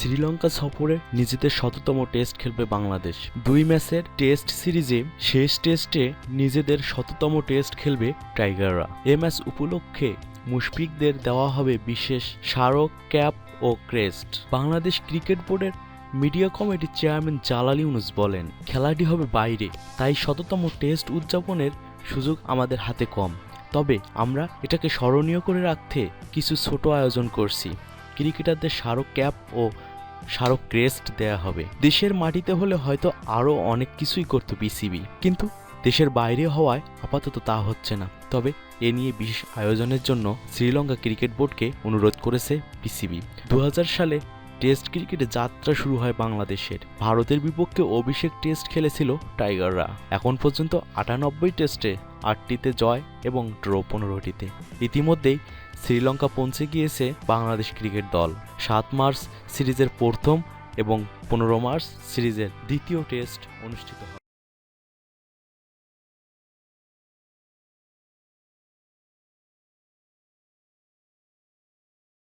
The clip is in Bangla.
শ্রীলঙ্কা সফরে নিজেদের শততম টেস্ট খেলবে বাংলাদেশ। দুই ম্যাচের টেস্ট সিরিজে শেষ টেস্টে নিজেদের শততম টেস্ট খেলবে টাইগাররা। এ ম্যাচ উপলক্ষে মুশফিকদের দেওয়া হবে বিশেষ স্মারক, ক্যাপ ও ক্রেস্ট। বাংলাদেশ ক্রিকেট বোর্ডের মিডিয়া কমিটির চেয়ারম্যান জালাল ইউনুস বলেন, খেলাটি হবে বাইরে, তাই শততম টেস্ট উদযাপনের সুযোগ আমাদের হাতে কম। তবে আমরা এটাকে স্মরণীয় করে রাখতে কিছু ছোট আয়োজন করছি। ক্রিকেটারদের স্মারক, ক্যাপ ও স্মারক ক্রেস্ট দেয়া হবে। দেশের মাটিতে হলে হয়তো আরও অনেক কিছুই করতো বিসিবি। কিন্তু দেশের বাইরে হওয়ায় আপাতত তা হচ্ছে না। তবে এ নিয়ে বিশেষ আয়োজনের জন্য শ্রীলঙ্কা ক্রিকেট বোর্ডকে অনুরোধ করেছে বিসিবি। দু হাজার সালে টেস্ট ক্রিকেটে যাত্রা শুরু হয় বাংলাদেশের। ভারতের বিপক্ষে অভিষেক টেস্ট খেলেছিল টাইগাররা। এখন পর্যন্ত আটানব্বই টেস্টে আটটিতে জয় এবং ড্র পনেরোটিতে। ইতিমধ্যেই শ্রীলঙ্কা পৌঁছে গিয়েছে বাংলাদেশ ক্রিকেট দল। সাত মার্চ সিরিজের প্রথম এবং পনেরো মার্চ সিরিজের দ্বিতীয় টেস্ট অনুষ্ঠিত হবে